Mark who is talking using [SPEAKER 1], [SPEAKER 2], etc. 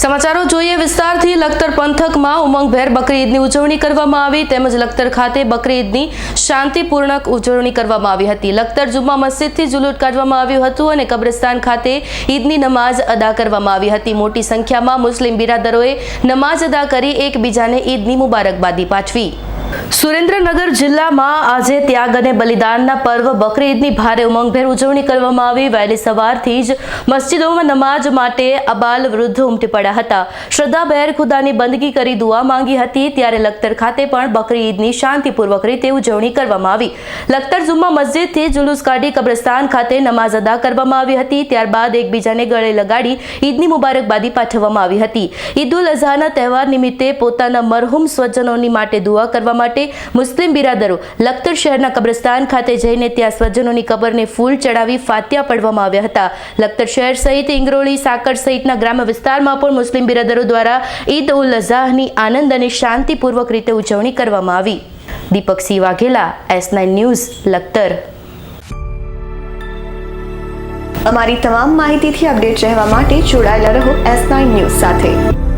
[SPEAKER 1] સમાચારો જોઈએ વિસ્તારથી લખતર પંથકમાં ઉમંગભેર બકરી ઈદની ઉજવણી કરવામાં આવી તેમજ લખતર ખાતે બકરી ઈદની શાંતિપૂર્ણક ઉજવણી કરવામાં આવી હતી. લખતર જુમ્મા મસ્જિદથી જુલુટ કાઢવામાં આવ્યું હતું અને કબ્રસ્તાન ખાતે ઈદની નમાઝ અદા કરવામાં આવી હતી. મોટી સંખ્યામાં મુસ્લિમ બિરાદરોએ નમાઝ અદા કરી એકબીજાને ઈદની મુબારકબાદી પાઠવી. સુરેન્દ્રનગર જિલ્લામાં આજે ત્યાગ અને બલિદાનના પર્વ, બકરી ઈદની ભારે ઉમંગભેર ઉજવણી કરવામાં આવી. વહેલી સવારથી જ મસ્જિદોમાં નમાઝ માટે અબાલ વૃદ્ધ ઉમટી પડ્યા હતા. શ્રદ્ધાભેર ખુદાની બંદગી કરી દુઆ માંગી હતી. ત્યારે લખતર ખાતે પણ બકરી ઈદની શાંતિપૂર્વક રીતે ઉજવણી કરવામાં આવી. લખતર જુમ્મા મસ્જિદથી જુલુસ કાઢી કબ્રસ્તાન ખાતે નમાઝ અદા કરવામાં આવી હતી. ત્યારબાદ એકબીજાને ગળે લગાડી ઈદની મુબારકબાદી પાઠવવામાં આવી હતી. ઈદ ઉલ અઝહાના તહેવાર નિમિત્તે પોતાના મરહુમ સ્વજનોની માટે દુઆ કરવા માટે મુસ્લિમ બિરાદરો લખતર શહેરના કબ્રસ્તાન ખાતે જઈને ત્યાં સ્વજનોની કબરને ફૂલ ચડાવી ફાત્યા પડવામાં આવ્યા હતા. લખતર શહેર સહિત ઇંગરોળી, સાકર સહિતના ગ્રામ્ય વિસ્તારમાં પણ મુસ્લિમ બિરાદરો દ્વારા ઈદ ઉલ અઝાહની આનંદ અને શાંતિપૂર્વક રીતે ઉજવણી કરવામાં આવી. Deepaksinh Vaghela, S nine news, Lakhtar.
[SPEAKER 2] અમારી તમામ માહિતીથી અપડેટ રહેવા માટે જોડાયેલા રહો એસ નાઇન ન્યૂઝ સાથે.